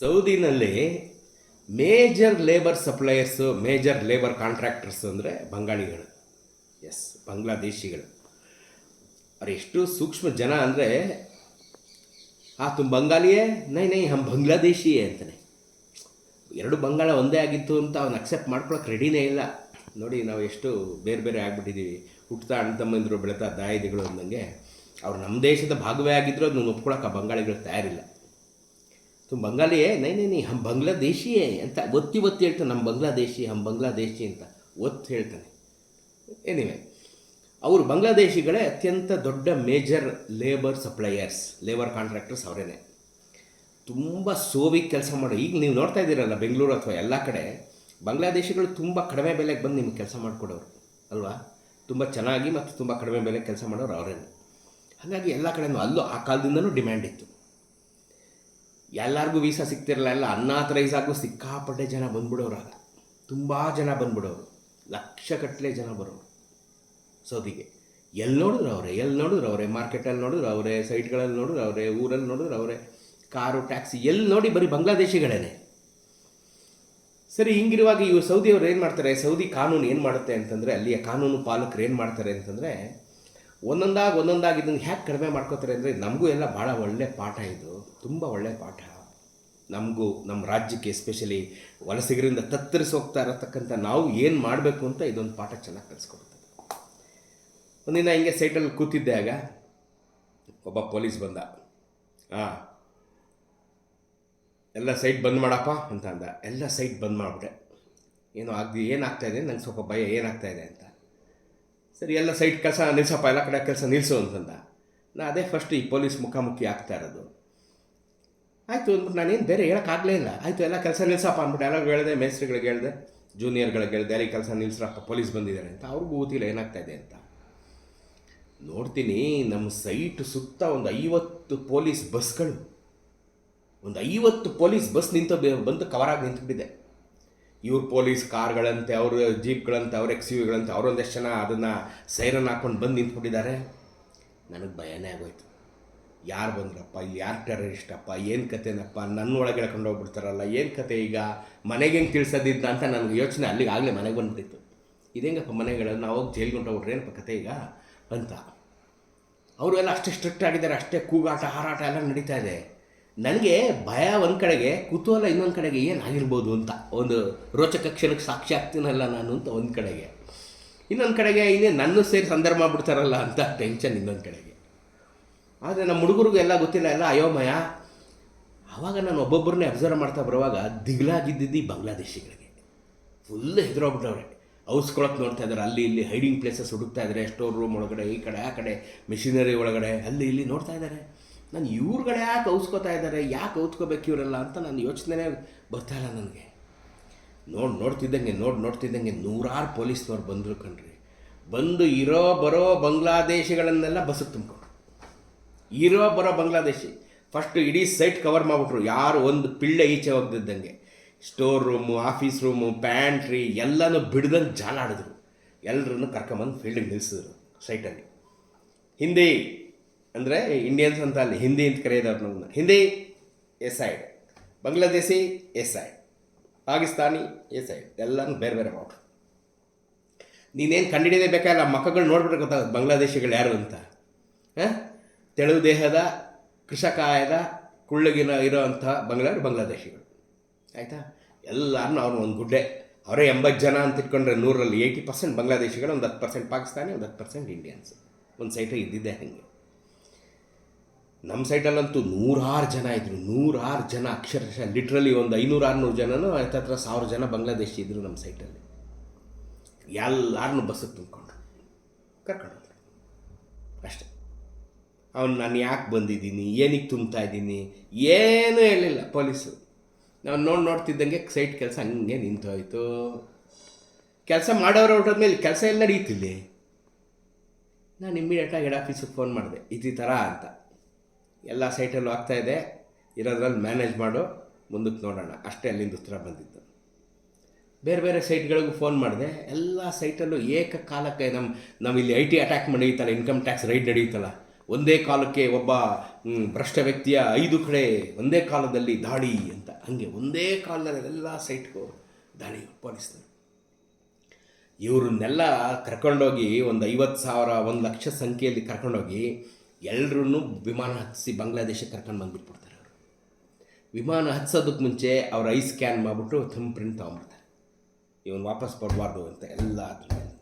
ಸೌದಿನಲ್ಲಿ major labour suppliers major labour contractors ಅಂದರೆ ಬಂಗಾಳಿಗಳು. S ಬಾಂಗ್ಲಾದೇಶಿಗಳು. ಅವ್ರು ಎಷ್ಟು ಸೂಕ್ಷ್ಮ ಜನ ಅಂದರೆ, ಆ ತುಂಬ ಬಂಗಾಲಿಯೇ ನೈ ನೈ, ಹಮ್ ಬಾಂಗ್ಲಾದೇಶಿಯೇ ಅಂತಾನೆ. ಎರಡು ಬಂಗಾಳ ಒಂದೇ ಆಗಿತ್ತು ಅಂತ ಅವ್ನು ಅಕ್ಸೆಪ್ಟ್ ಮಾಡ್ಕೊಳಕ್ಕೆ ರೆಡಿನೇ ಇಲ್ಲ. ನೋಡಿ, ನಾವು ಎಷ್ಟು ಬೇರೆ ಬೇರೆ ಆಗಿಬಿಟ್ಟಿದ್ದೀವಿ. ಹುಟ್ತಾ ಅಣ್ಣ ತಮ್ಮಂದಿರು ಬೆಳೆತಾ ದಾಯಿದಿಗಳು ಅಂದಂಗೆ, ಅವ್ರು ನಮ್ಮ ದೇಶದ ಭಾಗವೇ ಆಗಿದ್ದರೂ ಅದನ್ನ ಒಪ್ಕೊಳಕ್ಕೆ ಆ ಬಂಗಾಳಿಗಳು ತಯಾರಿಲ್ಲ. ತುಮ್ ಬಂಗಾಲಿಯೇ ನೈ ನೈ ನೀ ಹಮ್ ಬಂಗ್ಲಾದೇಶಿಯೇ ಅಂತ ಒತ್ತಿ ಒತ್ತಿ ಹೇಳ್ತಾನೆ ನಮ್ಮ ಬಂಗ್ಲಾದೇಶಿ ಹಮ್ ಬಂಗ್ಲಾದೇಶಿ ಅಂತ ಒತ್ತು ಹೇಳ್ತಾನೆ ಎನಿವೆ ಅವರು ಬಾಂಗ್ಲಾದೇಶಿಗಳೇ ಅತ್ಯಂತ ದೊಡ್ಡ major labour suppliers labour contractors ಅವರೇನೆ ತುಂಬ ಸೋವಿ ಕೆಲಸ ಮಾಡೋ ಈಗ ನೀವು ನೋಡ್ತಾ ಇದ್ದೀರಲ್ಲ ಬೆಂಗಳೂರು ಅಥವಾ ಎಲ್ಲ ಕಡೆ ಬಂಗ್ಲಾದೇಶಿಗಳು ತುಂಬ ಕಡಿಮೆ ಬೆಲೆಗೆ ಬಂದು ನಿಮ್ಗೆ ಕೆಲಸ ಮಾಡಿಕೊಡೋರು ಅಲ್ವಾ ತುಂಬ ಚೆನ್ನಾಗಿ ಮತ್ತು ತುಂಬ ಕಡಿಮೆ ಬೆಲೆಗೆ ಕೆಲಸ ಮಾಡೋರು ಅವರೇನೆ ಹಾಗಾಗಿ ಎಲ್ಲ ಕಡೆನೂ ಅಲ್ಲೂ ಆ ಕಾಲದಿಂದಲೂ ಡಿಮ್ಯಾಂಡ್ ಇತ್ತು ಎಲ್ಲರಿಗೂ ವೀಸಾ ಸಿಗ್ತಿರಲ್ಲ ಎಲ್ಲ ಅನ್ನಾಥರೈಸಾಗೂ ಸಿಕ್ಕಾಪಟ್ಟೆ ಜನ ಬಂದ್ಬಿಡೋರು ಆಗ ತುಂಬ ಜನ ಬಂದ್ಬಿಡೋರು. ಲಕ್ಷಗಟ್ಟಲೆ ಜನ ಬರೋರು. ಸೌದಿಗೆ. ಎಲ್ಲಿ ನೋಡಿದ್ರು ಅವರೇ ಎಲ್ಲಿ ನೋಡಿದ್ರು ಅವರೇ ಮಾರ್ಕೆಟಲ್ಲಿ ನೋಡಿದ್ರು ಅವರೇ ಸೈಟ್ಗಳಲ್ಲಿ ನೋಡಿದ್ರು ಅವರೇ ಊರಲ್ಲಿ ನೋಡಿದ್ರು ಅವರೇ, ಕಾರು, ಟ್ಯಾಕ್ಸಿ ಎಲ್ಲಿ ನೋಡಿ ಬರೀ ಬಾಂಗ್ಲಾದೇಶಿಗಳೇನೆ. ಸರಿ, ಹಿಂಗಿರುವಾಗ ಇವು ಸೌದಿಯವ್ರು ಏನು ಮಾಡ್ತಾರೆ, ಸೌದಿ ಕಾನೂನು ಏನು ಮಾಡುತ್ತೆ ಅಂತಂದರೆ, ಅಲ್ಲಿಯ ಕಾನೂನು ಪಾಲಕರು ಏನು ಮಾಡ್ತಾರೆ ಅಂತಂದರೆ ಒಂದೊಂದಾಗಿ ಒಂದೊಂದಾಗಿ ಇದನ್ನು ಹ್ಯಾಕ್ ಕಡಿಮೆ ಮಾಡ್ಕೋತಾರೆ ಅಂದರೆ ನಮಗೂ ಎಲ್ಲ ಭಾಳ ಒಳ್ಳೆ ಪಾಠ ಇದು. ತುಂಬ ಒಳ್ಳೆ ಪಾಠ. ನಮಗೂ ನಮ್ಮ ರಾಜ್ಯಕ್ಕೆ ಎಸ್ಪೆಷಲಿ ವಲಸಿಗರಿಂದ ತತ್ತರಿಸಿ ಹೋಗ್ತಾ ಇರತಕ್ಕಂಥ ನಾವು ಏನು ಮಾಡಬೇಕು ಅಂತ ಇದೊಂದು ಪಾಠ ಚೆನ್ನಾಗಿ ಕಲಿಸ್ಕೊಡ್ತದೆ. ಒಂದಿನ ಹಿಂಗೆ ಸೈಟಲ್ಲಿ ಕೂತಿದ್ದೆ ಆಗ. ಒಬ್ಬ ಪೊಲೀಸ್ ಬಂದ. ಹಾಂ ಎಲ್ಲ ಸೈಟ್ ಬಂದ್ ಮಾಡಪ್ಪ ಅಂತ ಅಂದ. ಎಲ್ಲ ಸೈಟ್ ಬಂದ್ ಮಾಡಿಬಿಟ್ಟೆ. ಏನು ಆಗ್ದಿ ಏನಾಗ್ತಾಯಿದೆ ನಂಗೆ ಸ್ವಲ್ಪ ಭಯ ಏನಾಗ್ತಾಯಿದೆ ಅಂತ. ಸರಿ, ಎಲ್ಲ ಸೈಟ್ ಕೆಲಸ ನಿಲ್ಸಪ್ಪ, ಎಲ್ಲ ಕಡೆ ಕೆಲಸ ನಿಲ್ಲಿಸು ಅಂತಂದ. ನಾ ಅದೇ ಫಸ್ಟ್ ಈ ಪೊಲೀಸ್ ಮುಖಾಮುಖಿ ಆಗ್ತಾ ಇರೋದು. ಆಯಿತು ಅಂದ್ಬಿಟ್ಟು ನಾನೇನು ಬೇರೆ ಹೇಳೋಕ್ಕಾಗಲೇ ಇಲ್ಲ. ಆಯಿತು, ಎಲ್ಲ ಕೆಲಸ ನಿಲ್ಸಪ್ಪ ಅಂದ್ಬಿಟ್ಟು ಎಲ್ಲ ಹೇಳಿದೆ, ಮೇಸ್ತ್ರಿಗಳಿಗೆ ಹೇಳಿದೆ ಜೂನಿಯರ್ಗಳಿಗೆ ಹೇಳಿದೆ ಅಲ್ಲಿ ಕೆಲಸ ನಿಲ್ಸ್ರಪ್ಪ, ಪೊಲೀಸ್ ಬಂದಿದ್ದಾರೆ ಅಂತ. ಅವ್ರಿಗೂ ಗೊತ್ತಿಲ್ಲ ಏನಾಗ್ತಾ ಇದೆ ಅಂತ. ನೋಡ್ತೀನಿ ನಮ್ಮ ಸೈಟ್ ಸುತ್ತ ಒಂದು ಐವತ್ತು ಪೊಲೀಸ್ ಬಸ್ಗಳು. ಒಂದು ಐವತ್ತು ಪೊಲೀಸ್ ಬಸ್ ನಿಂತು ಬಂದು ಕವರಾಗಿ ನಿಂತುಬಿಟ್ಟಿದೆ. ಇವ್ರ ಪೊಲೀಸ್ ಕಾರ್ಗಳಂತೆ, ಅವ್ರ ಜೀಪ್ಗಳಂತೆ, ಅವ್ರ ಎಕ್ಸ್ ಯುಗಳಂತೆ ಅವರೊಂದಷ್ಟು ಜನ ಅದನ್ನು ಸೈರನ್ ಹಾಕೊಂಡು ಬಂದು ನಿಂತ್ಬಿಟ್ಟಿದ್ದಾರೆ ನನಗೆ ಭಯನೇ ಆಗೋಯ್ತು. ಯಾರು ಬಂದ್ರಪ್ಪ? ಇಲ್ಲಿ ಯಾರು ಟೆರರಿಸ್ಟಪ್ಪ? ಏನು ಕತೆನಪ್ಪ? ನನ್ನ ಒಳಗೆ ಎಳ್ಕೊಂಡು ಹೋಗ್ಬಿಡ್ತಾರಲ್ಲ, ಏನು ಕತೆ ಈಗ? ಮನೆಗೆ ಹೆಂಗೆ ತಿಳಿಸೋದಿದ್ದ ಅಂತ ನನಗೆ ಯೋಚನೆ ಅಲ್ಲಿಗೆ ಆಗಲೇ ಮನೆಗೆ ಬಂದ್ಬಿಟ್ಟಿತ್ತು. ಇದೇಂಗಪ್ಪ ಮನೆಗಳಲ್ಲಿ ನಾವು ಹೋಗಿ ಜೈಲ್ಗೆ ಹೊಂಟೋಗ್ಬಿಟ್ರೆ ಏನಪ್ಪ ಕತೆ ಈಗ? ಅಂತ. ಅವರು ಎಲ್ಲ ಅಷ್ಟೇ ಸ್ಟ್ರಿಕ್ಟ್ ಆಗಿದ್ದಾರೆ, ಅಷ್ಟೇ ಕೂಗಾಟ, ಹಾರಾಟ ಎಲ್ಲ ನಡೀತಾ ಇದೆ. ನನಗೆ ಭಯ ಒಂದು ಕಡೆಗೆ, ಕುತೂಹಲ ಇನ್ನೊಂದು ಕಡೆಗೆ ಏನಾಗಿರ್ಬೋದು ಅಂತ ಒಂದು ರೋಚಕ ಕ್ಷಣಕ್ಕೆ ಸಾಕ್ಷಿ ಆಗ್ತೀನಲ್ಲ ನಾನು ಅಂತ ಒಂದು ಕಡೆಗೆ. ಇನ್ನೊಂದು ಕಡೆಗೆ ಇನ್ನೇ ನನ್ನ ಸೇರಿ ಸಂದರ್ಭ ಮಾಡ್ಬಿಡ್ತಾರಲ್ಲ ಅಂತ ಟೆನ್ಷನ್ ಇನ್ನೊಂದು ಕಡೆಗೆ. ಆದರೆ ನಮ್ಮ ಹುಡುಗರಿಗೂ ಎಲ್ಲ ಗೊತ್ತಿಲ್ಲ, ಎಲ್ಲ ಅಯೋಮಯ. ಆವಾಗ ನಾನು ಒಬ್ಬೊಬ್ಬರನ್ನೇ ಅಬ್ಸರ್ವ್ ಮಾಡ್ತಾ ಬರುವಾಗ ದಿಗ್ಲಾಗಿದ್ದಿದ್ದು ಬಾಂಗ್ಲಾದೇಶಿಗಳಿಗೆ. ಫುಲ್ ಹೆದರೋಗ್ಬಿಟ್ಟವ್ರೆ. ಔಸ್ಕೊಳಕ್ಕೆ ನೋಡ್ತಾ ಇದ್ದಾರೆ ಅಲ್ಲಿ ಇಲ್ಲಿ ಹೈಡಿಂಗ್ ಪ್ಲೇಸಸ್ ಹುಡುಕ್ತಾ ಇದ್ದಾರೆ ಸ್ಟೋರ್ ರೂಮ್ ಒಳಗಡೆ, ಈ ಕಡೆ, ಆ ಕಡೆ ಮಿಷಿನರಿ ಒಳಗಡೆ, ಅಲ್ಲಿ ಇಲ್ಲಿ ನೋಡ್ತಾ ಇದ್ದಾರೆ ನಾನು ಇವ್ರುಗಳು ಯಾಕೆ ಔಸ್ಕೋತಾ ಇದ್ದಾರೆ, ಯಾಕೆ ಔತ್ಕೋಬೇಕು ಇವರೆಲ್ಲ ಅಂತ ನಾನು ಯೋಚನೆ ಬರ್ತಾ ಇಲ್ಲ ನನಗೆ. ನೋಡಿ, ನೋಡ್ತಿದ್ದಂಗೆ ನೋಡಿ, ನೋಡ್ತಿದ್ದಂಗೆ ನೂರಾರು ಪೊಲೀಸ್ನವ್ರು ಬಂದರು ಕಣ್ರಿ. ಬಂದು ಇರೋ ಬರೋ ಬಂಗ್ಲಾದೇಶಗಳನ್ನೆಲ್ಲ ಬಸ್ಸಿಗೆ ತುಂಬಿಕೊಂಡ್ರು. ಇರೋ ಬರೋ ಬಾಂಗ್ಲಾದೇಶಿ. ಫಸ್ಟ್ ಇಡೀ ಸೈಟ್ ಕವರ್ ಮಾಡಿಬಿಟ್ರು. ಯಾರು ಒಂದು ಪಿಳ್ಳೆ ಈಚೆ ಹೋಗ್ದಿದ್ದಂಗೆ. Store room office room pantry ಎಲ್ಲನೂ ಬಿಡ್ದಂಗೆ ಜಾಲಾಡಿದ್ರು. ಎಲ್ಲರನ್ನು ಕರ್ಕೊಂಬಂದು ಫೀಲ್ಡಿಗೆ ನಿಲ್ಲಿಸಿದ್ರು ಸೈಟಲ್ಲಿ ಹಿಂದಿ ಅಂದರೆ ಇಂಡಿಯನ್ಸ್ ಅಂತ ಅಲ್ಲಿ, ಹಿಂದಿ ಅಂತ ಕರೆಯೋದವ್ರು ನಮ್ಮನ್ನ ಹಿಂದಿ, ಎಸ್ ಐ. ಬಾಂಗ್ಲಾದೇಶಿ, ಎಸ್ ಐ. ಪಾಕಿಸ್ತಾನಿ, ಎಸ್ ಐ. ಎಲ್ಲನೂ ಬೇರೆ ಬೇರೆ ಮಾಡ್ರು ನೀನೇನು ಕಂಡಿಡಿದೇ ಆ ಮಕ್ಕಳು ನೋಡ್ಬಿಟ್ರೆ ಗೊತ್ತಾಗುತ್ತೆ ಬಾಂಗ್ಲಾದೇಶಿಗಳು ಯಾರು ಅಂತ. ಹಾಂ? ತೆಳು ದೇಹದ, ಕೃಷಕಾಯದ, ಕುಳ್ಳಗಿನ ಇರೋ ಅಂಥ ಬಂಗ್ಲಾರು ಬಾಂಗ್ಲಾದೇಶಿಗಳು. ಆಯಿತಾ? ಎಲ್ಲರನ್ನೂ ಅವ್ರನ್ನ ಒಂದು ಗುಡ್ಡೆ. ಅವರೇ ಎಂಬತ್ತು ಜನ ಅಂತ ಇಟ್ಕೊಂಡ್ರೆ ನೂರಲ್ಲಿ ಏಯ್ಟಿ ಪರ್ಸೆಂಟ್ ಬಾಂಗ್ಲಾದೇಶಿಗಳು, ಒಂದು ಹತ್ತು ಪರ್ಸೆಂಟ್ ಪಾಕಿಸ್ತಾನಿ, ಒಂದು ಹತ್ತು ಪರ್ಸೆಂಟ್ ಇಂಡಿಯನ್ಸ್ ಒಂದು ಸೈಟು ಇದ್ದಿದ್ದೆ ಹಾಗೆ. ನಮ್ಮ ಸೈಟಲ್ಲಂತೂ ನೂರಾರು ಜನ ಇದ್ದರು ನೂರಾರು ಜನ, ಅಕ್ಷರಶಃ ಲಿಟ್ರಲಿ ಒಂದು ಐನೂರು ಆರುನೂರು ಜನನೂ, ಹತ್ತತ್ರ ಸಾವಿರ ಜನ ಬಾಂಗ್ಲಾದೇಶಿ ಇದ್ದರು ನಮ್ಮ ಸೈಟಲ್ಲಿ. ಎಲ್ಲರನ್ನೂ ಬಸ್ಸಿಗೆ ತುಂಬಿಕೊಂಡ್ರು ಕರ್ಕೊಂಡು ಹೋದ್ರು. ಅಷ್ಟೆ. ಅವ್ನು ನಾನು ಯಾಕೆ ಬಂದಿದ್ದೀನಿ ಏನಕ್ಕೆ ತುಂಬ್ತಾ ಇದ್ದೀನಿ, ಏನೂ ಹೇಳಿಲ್ಲ ಪೊಲೀಸು. ನಾವು ನೋಡಿ ನೋಡ್ತಿದ್ದಂಗೆ ಸೈಟ್ ಕೆಲಸ ಹಂಗೆ ನಿಂತೋಯ್ತು. ಕೆಲಸ ಮಾಡೋರು ಮೇಲೆ ಕೆಲಸ ಎಲ್ಲ ನಡೀತಿಲ್ಲಿ? ನಾನು ಇಮ್ಮಿಡಿಯೇಟಾಗಿ ಹೆಡ್ ಆಫೀಸಿಗೆ ಫೋನ್ ಮಾಡಿದೆ ಈ ಥರ ಅಂತ. ಎಲ್ಲ ಸೈಟಲ್ಲೂ ಆಗ್ತಾಯಿದೆ ಇರೋದ್ರಲ್ಲಿ ಮ್ಯಾನೇಜ್ ಮಾಡು. ಮುಂದಕ್ಕೆ ನೋಡೋಣ. ಅಷ್ಟೇ ಅಲ್ಲಿಂದ ಉತ್ತರ ಬಂದಿದ್ದು. ಬೇರೆ ಬೇರೆ ಸೈಟ್ಗಳಿಗೂ ಫೋನ್ ಮಾಡಿದೆ. ಎಲ್ಲ ಸೈಟಲ್ಲೂ ಏಕಕಾಲಕ್ಕೆ ನಮ್ಮ ನಾವು ಇಲ್ಲಿ ಐ ಟಿ ಅಟ್ಯಾಕ್ ನಡೆಯುತ್ತಲ್ಲ ಇನ್ಕಮ್ ಟ್ಯಾಕ್ಸ್ ರೈಡ್ ನಡೆಯುತ್ತಲ್ಲ, ಒಂದೇ ಕಾಲಕ್ಕೆ ಒಬ್ಬ ಭ್ರಷ್ಟ ವ್ಯಕ್ತಿಯ ಐದು ಕಡೆ ಒಂದೇ ಕಾಲದಲ್ಲಿ ದಾಳಿ ಅಂತ. ಹಂಗೆ ಒಂದೇ ಕಾಲದಲ್ಲಿ ಎಲ್ಲ ಸೈಟ್ಗೂ ದಾಳಿ ಪೊಲೀಸ್ನವರು ಇವ್ರನ್ನೆಲ್ಲ ಕರ್ಕೊಂಡೋಗಿ ಒಂದು ಐವತ್ತು ಸಾವಿರ, ಒಂದು ಲಕ್ಷ ಸಂಖ್ಯೆಯಲ್ಲಿ ಕರ್ಕೊಂಡೋಗಿ ಎಲ್ಲರೂ ವಿಮಾನ ಹತ್ತಿಸಿ ಬಾಂಗ್ಲಾದೇಶಕ್ಕೆ ಕರ್ಕೊಂಡು ಬಂದುಬಿಟ್ಬಿಡ್ತಾರೆ ಅವರು. ವಿಮಾನ ಹತ್ಸೋದಕ್ಕೆ ಮುಂಚೆ ಅವ್ರ ಐ ಸ್ಕ್ಯಾನ್ ಮಾಡಿಬಿಟ್ಟು ಥಂಬ್ ಪ್ರಿಂಟ್ ತೊಗೊಂಬಿಡ್ತಾರೆ ಇವನು ವಾಪಸ್ ಬರಬಾರ್ದು ಅಂತ ಎಲ್ಲ ಅದ್ರ ಮೇಲೆ.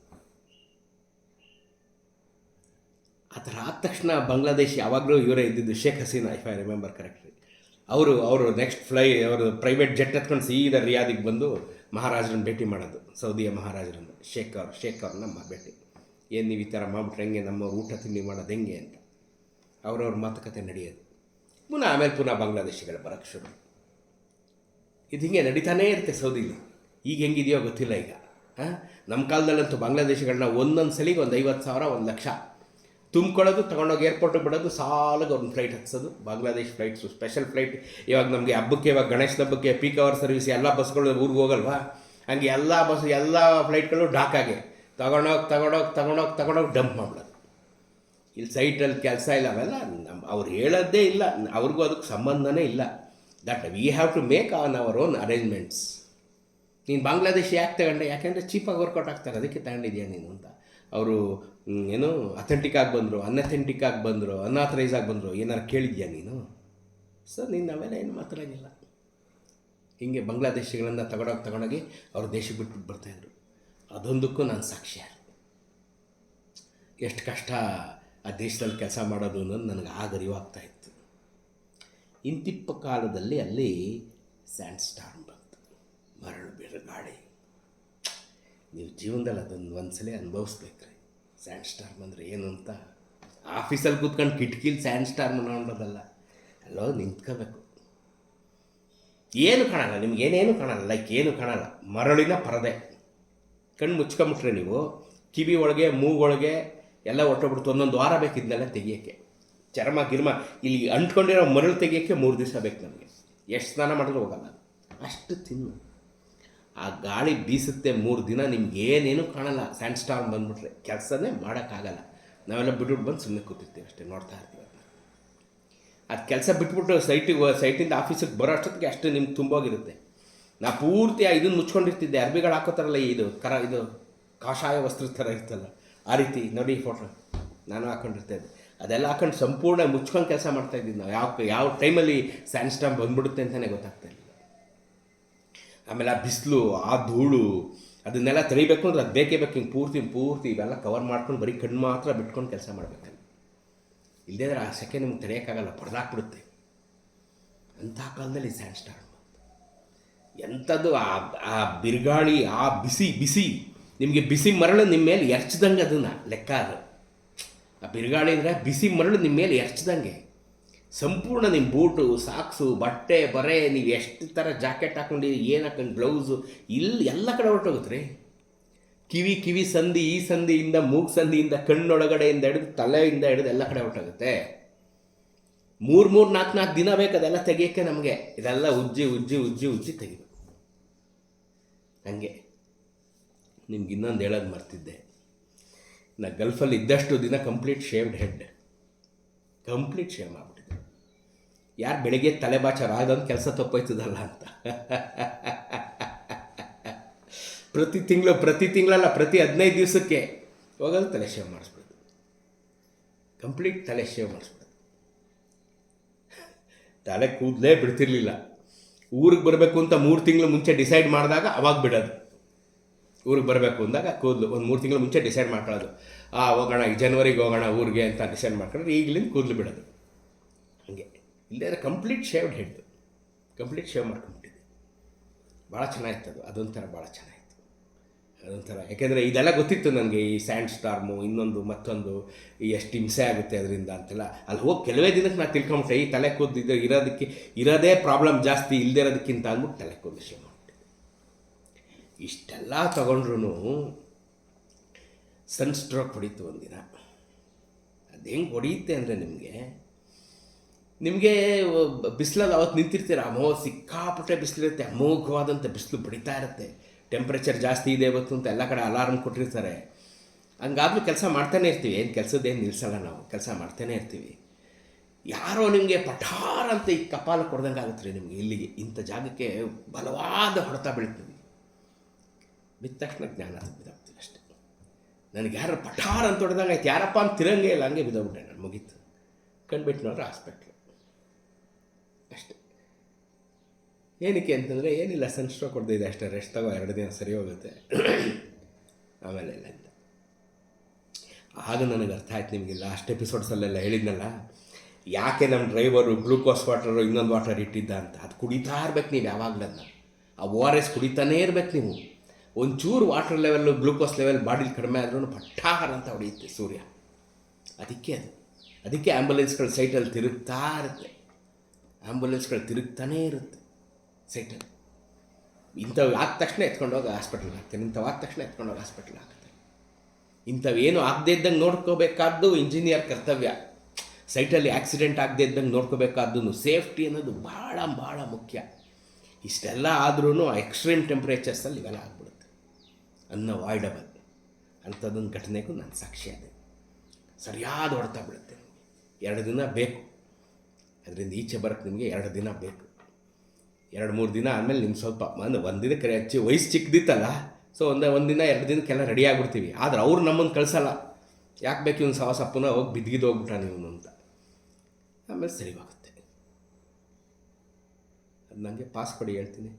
ಆ ಥರ ಆದ ತಕ್ಷಣ ಬಾಂಗ್ಲಾದೇಶಿ ಯಾವಾಗಲೂ ಇವರೇ ಇದ್ದಿದ್ದು Sheikh Hasina if I remember correctly ಅವರು ಅವರು ನೆಕ್ಸ್ಟ್ ಫ್ಲೈ ಅವರು ಪ್ರೈವೇಟ್ ಜೆಟ್ ಹತ್ಕೊಂಡು ಸೀದಾ ರಿಯಾದಿಗೆ ಬಂದು ಮಹಾರಾಜರನ್ನ ಭೇಟಿ ಮಾಡೋದು, ಸೌದಿಯ ಮಹಾರಾಜರನ್ನು. ಶೇಖ್ ಅವ್ರು, ಶೇಖ್ ಅವ್ರನ್ನ ಭೇಟಿ. ಏನು ನೀವು ಈ ಥರ ಮಾಡಿಬಿಟ್ರೆ ಹೆಂಗೆ ನಮ್ಮ ಊಟ ತಿಂಡಿ ಮಾಡೋದು ಹೆಂಗೆ ಅಂತ. ಅವ್ರವ್ರ ಮಾತುಕತೆ ನಡೆಯೋದು. ಪುನಃ ಆಮೇಲೆ ಪುನಃ ಬಾಂಗ್ಲಾದೇಶಿಗಳು ಬರೋಕ್ಕೆ ಶುರು. ಇದು ಹಿಂಗೆ ನಡೀತಾನೇ ಇರುತ್ತೆ ಸೌದಿಲಿ. ಈಗ ಹೆಂಗಿದೆಯೋ ಗೊತ್ತಿಲ್ಲ ಈಗ. ಹಾಂ ನಮ್ಮ ಕಾಲದಲ್ಲಂತೂ ಬಾಂಗ್ಲಾದೇಶಗಳನ್ನ ಒಂದೊಂದು ಸಲಿಗೆ ಒಂದು ಐವತ್ತು ಸಾವಿರ, ಒಂದು ಲಕ್ಷ. ತುಂಬ್ಕೊಳ್ಳೋದು, ತೊಗೊಂಡೋಗಿ ಏರ್ಪೋರ್ಟಿಗೆ ಬಿಡೋದು, ಸಾಲಾಗಿ ಒಂದು ಫ್ಲೈಟ್ ಹತ್ಸೋದು. ಬಾಂಗ್ಲಾದೇಶ್ ಫ್ಲೈಟ್ಸು ಸ್ಪೆಷಲ್ ಫ್ಲೈಟ್ ಇವಾಗ ನಮಗೆ ಹಬ್ಬಕ್ಕೆ, ಇವಾಗ ಗಣೇಶನ ಹಬ್ಬಕ್ಕೆ ಪೀಕ್ ಅವರ್ ಸರ್ವಿಸ್ ಎಲ್ಲ ಬಸ್ಗಳು ಊರಿಗೆ ಹೋಗಲ್ವಾ? ಹಂಗೆ ಎಲ್ಲ ಬಸ್, ಎಲ್ಲ ಫ್ಲೈಟ್ಗಳು ಡಾಕಾಗೆ ತಗೊಂಡೋಗಿ ತಗೊಂಡೋಗಿ ತಗೊಂಡೋಗಿ ತಗೊಂಡೋಗಿ ಡಂಪ್ ಮಾಡ್ಬಿಡೋದು. ಇಲ್ಲಿ ಸೈಟಲ್ಲಿ ಕೆಲಸ ಇಲ್ಲ ಅವೆಲ್ಲ ನಮ್ಮ ಅವ್ರು ಹೇಳೋದೇ ಇಲ್ಲ. ಅವ್ರಿಗೂ ಅದಕ್ಕೆ ಸಂಬಂಧನೇ ಇಲ್ಲ. That we have to make on our own arrangements ನೀನು ಬಾಂಗ್ಲಾದೇಶ್ ಯಾಕೆ ತಗೊಂಡೆ? ಯಾಕೆಂದರೆ ಚೀಪಾಗಿ ವರ್ಕೌಟ್ ಆಗ್ತಾರೆ. ಅದಕ್ಕೆ ತಗೊಂಡಿದ್ಯಾ ನೀನು ಅಂತ. ಅವರು ಏನು ಅಥೆಂಟಿಕ್ ಆಗಿ ಬಂದರು ಅನ್ಅಥೆಂಟಿಕ್ ಆಗಿ ಬಂದರು ಅನ್ಆಥರೈಸ್ ಆಗಿ ಬಂದರು ಏನಾರು ಕೇಳಿದ್ಯಾ ನೀನು? ಸರ್ ನೀನು ಅವೆಲ್ಲ ಏನು ಮಾತಾಡೋಂಗಿಲ್ಲ ಹೀಗೆ ಬಾಂಗ್ಲಾದೇಶಿಗಳನ್ನು ತಗೊಂಡೋಗಿ ತಗೊಂಡೋಗಿ ಅವ್ರ ದೇಶಕ್ಕೆ ಬಿಟ್ಬಿಟ್ಟು ಬರ್ತಾಯಿದ್ರು ಅದೊಂದಕ್ಕೂ ನಾನು ಸಾಕ್ಷಿ ಎಷ್ಟು ಕಷ್ಟ ಆ ದೇಶದಲ್ಲಿ ಕೆಲಸ ಮಾಡೋದು ಅನ್ನೋದು ನನಗೆ ಆಗ ಅರಿವಾಗ್ತಾ ಇತ್ತು. ಇಂತಿಪ್ಪ ಕಾಲದಲ್ಲಿ ಅಲ್ಲಿ ಸ್ಯಾಂಡ್ ಸ್ಟಾರ್ಮ್ ಬಂತು. ಮರಳು ಬಿರುಗಾಳಿ ನೀವು ಜೀವನದಲ್ಲಿ ಅದನ್ನು ಒಂದ್ಸಲ ಅನುಭವಿಸ್ಬೇಕ್ರಿ. ಸ್ಯಾಂಡ್ ಸ್ಟಾರ್ ಬಂದರೆ ಏನು ಅಂತ? ಆಫೀಸಲ್ಲಿ ಕೂತ್ಕೊಂಡು ಕಿಟಕಿಲಿ ಸ್ಯಾಂಡ್ ಸ್ಟಾರ್ಮ್ ನೋಡೋದಲ್ಲ. ಅಲ್ಲೋ, ನಿಂತ್ಕೋಬೇಕು. ಏನು ಕಾಣಲ್ಲ ಏನೇನು ಕಾಣಲ್ಲ, ಲೈಕ್ ಏನು ಕಾಣಲ್ಲ. ಮರಳಿನ ಪರದೆ. ಕಣ್ಣು ಮುಚ್ಕೊಂಬಿಟ್ರೆ ನೀವು ಕಿವಿ ಒಳಗೆ ಮೂಗೊಳಗೆ ಎಲ್ಲ ಹೊರಟೋಗ್ಬಿಡ್ತು. ಒಂದೊಂದು ವಾರ ಬೇಕು ಇದನ್ನೆಲ್ಲ ತೆಗಿಯೋಕ್ಕೆ. ಚರ್ಮ, ಗಿರ್ಮ, ಇಲ್ಲಿ ಅಂಟ್ಕೊಂಡಿರೋ ಮರಳು ತೆಗಿಯೋಕ್ಕೆ ಮೂರು ದಿವಸ ಬೇಕು ನಮಗೆ. ಎಷ್ಟು ಸ್ನಾನ ಮಾಡಿದ್ರೂ ಹೋಗಲ್ಲ ಅಷ್ಟು ತಿನ್ನು. ಆ ಗಾಳಿ ಬೀಸುತ್ತೆ ಮೂರು ದಿನ, ನಿಮ್ಗೆ ಏನೇನು ಕಾಣಲ್ಲ. ಸ್ಯಾಂಡ್ ಸ್ಟಾರ್ಮ್ ಬಂದ್ಬಿಟ್ರೆ ಕೆಲಸನೇ ಮಾಡೋಕ್ಕಾಗಲ್ಲ. ನಾವೆಲ್ಲ ಬಿಟ್ಬಿಟ್ಟು ಬಂದು ಸುಮ್ಮನೆ ಕೂತಿರ್ತೀವಿ ಅಷ್ಟೇ, ನೋಡ್ತಾ ಇರ್ತೀವಿ ಅದನ್ನ. ಅದು ಕೆಲಸ ಬಿಟ್ಬಿಟ್ಟು ಸೈಟಿಗೆ ಸೈಟಿಂದ ಆಫೀಸಿಗೆ ಬರೋ ಅಷ್ಟೊತ್ತಿಗೆ ಅಷ್ಟು ನಿಮ್ಗೆ ತುಂಬೋಗಿರುತ್ತೆ. ನಾ ಪೂರ್ತಿ ಇದನ್ನು ಮುಚ್ಕೊಂಡಿರ್ತಿದ್ದೆ. ಅರ್ಬಿಗಳು ಹಾಕೋತಾರಲ್ಲ ಇದು, ಕರ, ಇದು ಕಾಷಾಯ ವಸ್ತ್ರದ ಥರ ಇರ್ತಲ್ಲ ಆ ರೀತಿ ನೋಡಿ ಫೋಟೋ ನಾನು ಹಾಕೊಂಡಿರ್ತೇನೆ. ಅದೆಲ್ಲ ಹಾಕೊಂಡು ಸಂಪೂರ್ಣ ಮುಚ್ಕೊಂಡು ಕೆಲಸ ಮಾಡ್ತಾ ಇದ್ದೀನಿ ನಾವು. ಯಾವ ಯಾವ ಟೈಮಲ್ಲಿ ಸ್ಯಾಂಡ್ ಸ್ಟಾಮ್ ಬಂದ್ಬಿಡುತ್ತೆ ಅಂತಲೇ ಗೊತ್ತಾಗ್ತಾ ಇಲ್ಲ. ಆಮೇಲೆ ಆ ಬಿಸಿಲು, ಆ ಧೂಳು, ಅದನ್ನೆಲ್ಲ ತೆರಿಬೇಕು ಅಂದ್ರೆ ಅದು ಬೇಕೇ ಬೇಕು. ಹಿಂಗೆ ಪೂರ್ತಿ ಪೂರ್ತಿ ಇವೆಲ್ಲ ಕವರ್ ಮಾಡ್ಕೊಂಡು ಬರೀ ಕಣ್ಣು ಮಾತ್ರ ಬಿಟ್ಕೊಂಡು ಕೆಲಸ ಮಾಡಬೇಕಲ್ಲಿ ಇಲ್ಲದೇ ಆ ಸೆಕೆ ನಿಮ್ಗೆ ತೆರೆಯೋಕ್ಕಾಗಲ್ಲ. ಪಡೆದಾಕ್ಬಿಡುತ್ತೆ. ಅಂಥ ಕಾಲದಲ್ಲಿ ಸ್ಯಾಂಡ್ ಸ್ಟಾರ್ ಎಂಥದ್ದು ಆ ಬಿರುಗಾಳಿ, ಆ ಬಿಸಿ ಬಿಸಿ ನಿಮಗೆ ಬಿಸಿ ಮರಳು ನಿಮ್ಮ ಮೇಲೆ ಎರ್ಚ್ದಂಗೆ ಅದನ್ನು. ಲೆಕ್ಕ ಅದು. ಆ ಬಿರುಗಾಳಿ ಅಂದರೆ ಬಿಸಿ ಮರಳು ನಿಮ್ಮ ಮೇಲೆ ಎರ್ಚ್ದಂಗೆ. ಸಂಪೂರ್ಣ ನಿಮ್ಮ ಬೂಟು, ಸಾಕ್ಸು, ಬಟ್ಟೆ, ಬರೆ, ನೀವು ಎಷ್ಟು ಥರ ಜಾಕೆಟ್ ಹಾಕೊಂಡಿರಿ, ಏನು ಹಾಕೊಂಡು, ಬ್ಲೌಸು ಇಲ್ಲಿ ಎಲ್ಲ ಕಡೆ ಹೊರಟೋಗುತ್ತೆ ರೀ. ಕಿವಿ ಕಿವಿ ಸಂಧಿ ಈ ಸಂಧಿಯಿಂದ ಮೂಗು ಸಂಧಿಯಿಂದ ಕಣ್ಣೊಳಗಡೆಯಿಂದ ಹಿಡಿದು, ತಲೆಯಿಂದ ಹಿಡಿದು ಎಲ್ಲ ಕಡೆ ಹೊರಟೋಗುತ್ತೆ. ಮೂರು ಮೂರು ನಾಲ್ಕು ನಾಲ್ಕು ದಿನ ಬೇಕು ಅದೆಲ್ಲ ತೆಗಿಯೋಕ್ಕೆ ನಮಗೆ. ಇದೆಲ್ಲ ಉಜ್ಜಿ ಉಜ್ಜಿ ಉಜ್ಜಿ ಉಜ್ಜಿ ತೆಗಿಬೇಕು. ಹಂಗೆ. ನಿಮ್ಗೆ ಇನ್ನೊಂದು ಹೇಳೋದು ಮರ್ತಿದ್ದೆ. ನಾ ಗಲ್ಫಲ್ಲಿ ಇದ್ದಷ್ಟು ದಿನ complete shaved head complete shave ಮಾಡಿಬಿಟ್ಟಿದ್ದೆ. ಯಾರು ಬೆಳಗ್ಗೆ ತಲೆ ಬಾಚಾರ ಕೆಲಸ ತಪ್ಪೋಯ್ತದಲ್ಲ ಅಂತ. ಪ್ರತಿ ತಿಂಗಳು, ಪ್ರತಿ ತಿಂಗಳಲ್ಲ, ಪ್ರತಿ ಹದಿನೈದು ದಿವಸಕ್ಕೆ ಹೋಗೋದು ತಲೆ ಶೇವ್ ಮಾಡಿಸ್ಬಿಡೋದು. ಕಂಪ್ಲೀಟ್ ತಲೆ ಶೇವ್ ಮಾಡಿಸ್ಬಿಡೋದು. ತಲೆ ಕೂದಲೇ ಬಿಡ್ತಿರ್ಲಿಲ್ಲ. ಊರಿಗೆ ಬರಬೇಕು ಅಂತ ಮೂರು ತಿಂಗಳು ಮುಂಚೆ ಡಿಸೈಡ್ ಮಾಡಿದಾಗ ಅವಾಗ ಬಿಡೋದು. ಊರಿಗೆ ಬರಬೇಕು ಅಂದಾಗ ಕೂದಲು, ಒಂದು ಮೂರು ತಿಂಗಳು ಮುಂಚೆ ಡಿಸೈಡ್ ಮಾಡ್ಕೊಳ್ಳೋದು. ಆ, ಹೋಗೋಣ, ಈ ಜನ್ವರಿಗೆ ಹೋಗೋಣ, ಊರಿಗೆ ಅಂತ ಡಿಸೈಡ್ ಮಾಡ್ಕೊಂಡ್ರೆ ಈಗಲಿಂದ ಕೂದಲು ಬಿಡೋದು. ಹಾಗೆ. ಇಲ್ಲದೇ complete shaved head complete shave ಮಾಡ್ಕೊಂಡ್ಬಿಟ್ಟಿದ್ದೆ. ಭಾಳ ಚೆನ್ನಾಗಿತ್ತು ಅದು. ಅದೊಂಥರ ಭಾಳ ಚೆನ್ನಾಗಿತ್ತು. ಅದೊಂಥರ. ಯಾಕೆಂದರೆ ಇದೆಲ್ಲ ಗೊತ್ತಿತ್ತು ನನಗೆ, ಈ ಸ್ಯಾಂಡ್ ಸ್ಟಾರ್ಮು, ಇನ್ನೊಂದು, ಮತ್ತೊಂದು ಎಷ್ಟು ಹಿಂಸೆ ಆಗುತ್ತೆ ಅದರಿಂದ ಅಂತೆಲ್ಲ. ಅಲ್ಲಿ ಹೋಗಿ ಕೆಲವೇ ದಿನಕ್ಕೆ ನಾನು ತಿಳ್ಕೊಂಬಿಟ್ಟೆ, ಈ ತಲೆ ಕೂದ್ದು ಇರೋದಕ್ಕೆ, ಇರೋದೇ ಪ್ರಾಬ್ಲಮ್ ಜಾಸ್ತಿ ಇಲ್ಲದೇ ಇರೋದಕ್ಕಿಂತ ಅಂದ್ಬಿಟ್ಟು ತಲೆ ಕೂದಲು ಶೇವ್ ಇಷ್ಟೆಲ್ಲ ತಗೊಂಡ್ರೂ ಸನ್ ಸ್ಟ್ರೋಕ್ ಹೊಡೀತು ಒಂದಿನ. ಅದು ಹೆಂಗೆ ಹೊಡೆಯುತ್ತೆ ಅಂದರೆ ನಿಮಗೆ? ನಿಮಗೆ ಬಿಸಿಲಲ್ಲಿ ಅವತ್ತು ನಿಂತಿರ್ತೀರ ಅಮೋ ಸಿಕ್ಕಾಪಟ್ಟೆ ಬಿಸಿಲಿರುತ್ತೆ ಅಮೋಘವಾದಂಥ ಬಿಸಿಲು ಬಡಿತಾ ಇರುತ್ತೆ. ಟೆಂಪ್ರೇಚರ್ ಜಾಸ್ತಿ ಇದೆ ಇವತ್ತು ಅಂತ ಎಲ್ಲ ಕಡೆ ಅಲಾರ್ಮ್ ಕೊಟ್ಟಿರ್ತಾರೆ. ಹಂಗಾದ್ರೂ ಕೆಲಸ ಮಾಡ್ತಾನೆ ಇರ್ತೀವಿ, ಏನು ಕೆಲಸದ್ದೇನು ನಿಲ್ಲಿಸಲ್ಲ ನಾವು, ಕೆಲಸ ಮಾಡ್ತಾನೆ ಇರ್ತೀವಿ. ಯಾರೋ ನಿಮಗೆ ಪಠಾರ್ ಅಂತ ಈ ಕಪಾಲ ಕೊಡ್ದಂಗೆ ಆಗುತ್ತೆ ರೀ ನಿಮಗೆ ಇಲ್ಲಿಗೆ, ಇಂಥ ಜಾಗಕ್ಕೆ ಬಲವಾದ ಹೊಡೆತ ಬೀಳ್ತೀವಿ ಬಿದ್ದ ತಕ್ಷಣ ಜ್ಞಾನ ಬಿದ್ದೋಗ್ತೀವಿ ಅಷ್ಟೇ. ನನಗೆ ಯಾರು ಪಠಾರ ಅಂತ ಹೊಡೆದಂಗೆ ಆಯ್ತು. ಯಾರಪ್ಪ ಅಂತ ತಿರಂಗೇ ಇಲ್ಲ, ಹಂಗೆ ಬಿದ್ದೋಗ್ಬಿಟ್ಟೆ ನಾನು, ಮುಗೀತು. ಕಂಡುಬಿಟ್ಟು ನೋಡ್ರೆ ಹಾಸ್ಪಿಟ್ಲು. ಅಷ್ಟೆ. ಏನಕ್ಕೆ ಅಂತಂದರೆ, ಏನಿಲ್ಲ, ಸನ್ ಸ್ಟ್ರೋಕ್ ಹೊಡೆದಿದೆ ಅಷ್ಟೇ. ರೆಸ್ಟ್ ತಗೋ, ಎರಡು ದಿನ ಸರಿ ಹೋಗುತ್ತೆ. ಆಮೇಲೆ ಇಲ್ಲ ಅಂತ ಆಗ ನನಗೆ ಅರ್ಥ ಆಯ್ತು ನಿಮಗೆ ಲಾಸ್ಟ್ ಎಪಿಸೋಡ್ಸಲ್ಲೆಲ್ಲ ಹೇಳಿದ್ನಲ್ಲ, ಯಾಕೆ ನಮ್ಮ ಡ್ರೈವರು ಗ್ಲೂಕೋಸ್ ವಾಟರು ಇನ್ನೊಂದು ವಾಟರ್ ಇಟ್ಟಿದ್ದ ಅಂತ. ಅದು ಕುಡಿತಾ ಇರ್ಬೇಕು ನೀವು ಯಾವಾಗಲಲ್ಲ ಆ ಓ ಆರ್ ಎಸ್ ಕುಡಿತಾನೇ ಇರ್ಬೇಕು ನೀವು. ಒಂಚೂರು ವಾಟರ್ ಲೆವೆಲ್ಲು ಗ್ಲೂಕೋಸ್ ಲೆವೆಲ್ ಬಾಡಿಲಿ ಕಡಿಮೆ ಆದ್ರೂ ಪಟ್ಟಾಹಾರ ಅಂತ ಹೊಡೆಯುತ್ತೆ ಸೂರ್ಯ. ಅದಕ್ಕೆ ಅದು. ಅದಕ್ಕೆ ಆ್ಯಂಬುಲೆನ್ಸ್ಗಳು ಸೈಟಲ್ಲಿ ತಿರುಗ್ತಾ ಇರುತ್ತೆ. ಆ್ಯಂಬುಲೆನ್ಸ್ಗಳು ತಿರುಗ್ತಾನೇ ಇರುತ್ತೆ ಸೈಟಲ್ಲಿ. ಇಂಥವು ಆದ ತಕ್ಷಣ ಎತ್ಕೊಂಡೋಗಿ ಹಾಸ್ಪಿಟ್ಲಿಗೆ ಹಾಕ್ತಾರೆ ಇಂಥವು ಆದ ತಕ್ಷಣ ಎತ್ಕೊಂಡೋಗಿ ಹಾಸ್ಪಿಟ್ಲಿಗೆ ಹಾಕ್ತಾರೆ ಇಂಥವೇನು ಆಗದೇ ಇದ್ದಂಗೆ ನೋಡ್ಕೋಬೇಕಾದ್ದು ಇಂಜಿನಿಯರ್ ಕರ್ತವ್ಯ. ಸೈಟಲ್ಲಿ ಆಕ್ಸಿಡೆಂಟ್ ಆಗದೇ ಇದ್ದಂಗೆ ನೋಡ್ಕೋಬೇಕಾದ್ದು ಸೇಫ್ಟಿ ಅನ್ನೋದು ಭಾಳ ಭಾಳ ಮುಖ್ಯ. ಇಷ್ಟೆಲ್ಲ ಆದ್ರೂ ಎಕ್ಸ್ಟ್ರೀಮ್ ಟೆಂಪ್ರೇಚರ್ಸಲ್ಲಿ ಇವೆಲ್ಲ ಆಗ್ಬಿಡುತ್ತೆ. ಅನ್ಅವಾಯ್ಡಬಲ್ ಅಂಥದ್ದೊಂದು ಘಟನೆಗೂ ನಾನು ಸಾಕ್ಷಿ ಅದೇ ಸರಿಯಾದ ಹೊಡೆತ ಬೀಳುತ್ತೆ ಎರಡು ದಿನ ಬೇಕು. ಅದರಿಂದ ಈಚೆ ಬರೋಕ್ಕೆ ನಿಮಗೆ ಎರಡು ದಿನ ಬೇಕು. ಎರಡು, ಮೂರು ದಿನ ಆದಮೇಲೆ ನಿಮ್ಗೆ ಸ್ವಲ್ಪ ಅಂದರೆ ಒಂದು ದಿನಕ್ಕೆ ಹೆಚ್ಚು ವಯಸ್ಸು ಚಿಕ್ಕದಿತ್ತಲ್ಲ, ಸೊ ಒಂದು ಒಂದು ದಿನ, ಎರಡು ದಿನಕ್ಕೆಲ್ಲ ರೆಡಿ ಆಗಿಬಿಡ್ತೀವಿ. ಆದ್ರೆ ಅವ್ರು ನಮ್ಮನ್ನು ಕಳಿಸಲ್ಲ. ಯಾಕೆ ಬೇಕು ಇವ್ನು ಸವ ಸಪ್ಪನ ಹೋಗಿ ಬಿದ್ದಿದ್ದು ಹೋಗ್ಬಿಟ್ಟ ನೀವು ಅಂತ. ಆಮೇಲೆ ಸರಿವಾಗುತ್ತೆ. ಅದು ನನಗೆ ಪಾಸ್ ಕೊಡಿ ಹೇಳ್ತೀನಿ.